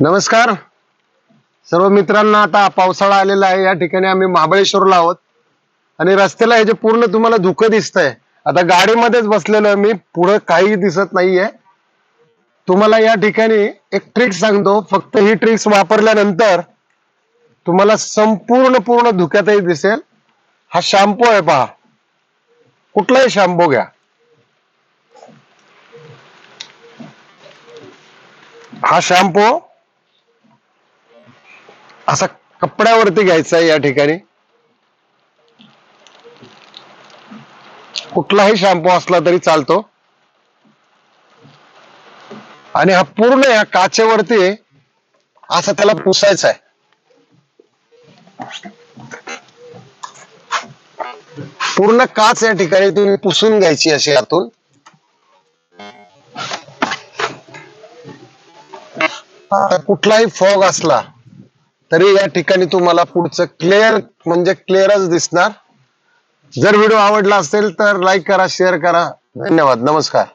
नमस्कार. सर्व मित्रांना आता पावसाळा आलेला आहे. या ठिकाणी आम्ही महाबळेश्वरला आहोत. आणि रस्त्याला हे जे पूर्ण तुम्हाला धुकं दिसतंय आता गाडीमध्येच बसलेलो मी पुढं काही दिसत नाहीये. तुम्हाला या ठिकाणी एक ट्रिक सांगतो. फक्त ही ट्रिक्स वापरल्यानंतर तुम्हाला संपूर्ण पूर्ण धुक्यातही दिसेल. हा शॅम्पू आहे पहा. कुठलाही शॅम्पू घ्या. हा शॅम्पू असा कपड्यावरती घ्यायचा आहे या ठिकाणी. कुठलाही शॅम्पू असला तरी चालतो. आणि हा पूर्ण या काचेवरती असा त्याला पुसायचा आहे. पूर्ण काच या ठिकाणी तुम्ही पुसून घ्यायची अशी यातून आता कुठलाही फॉग असला तरी या ठिकाणी तुम्हाला पुढचं क्लिअर म्हणजे क्लिअरच दिसणार. जर व्हिडिओ आवडला असेल तर लाईक करा शेअर करा. धन्यवाद. नमस्कार.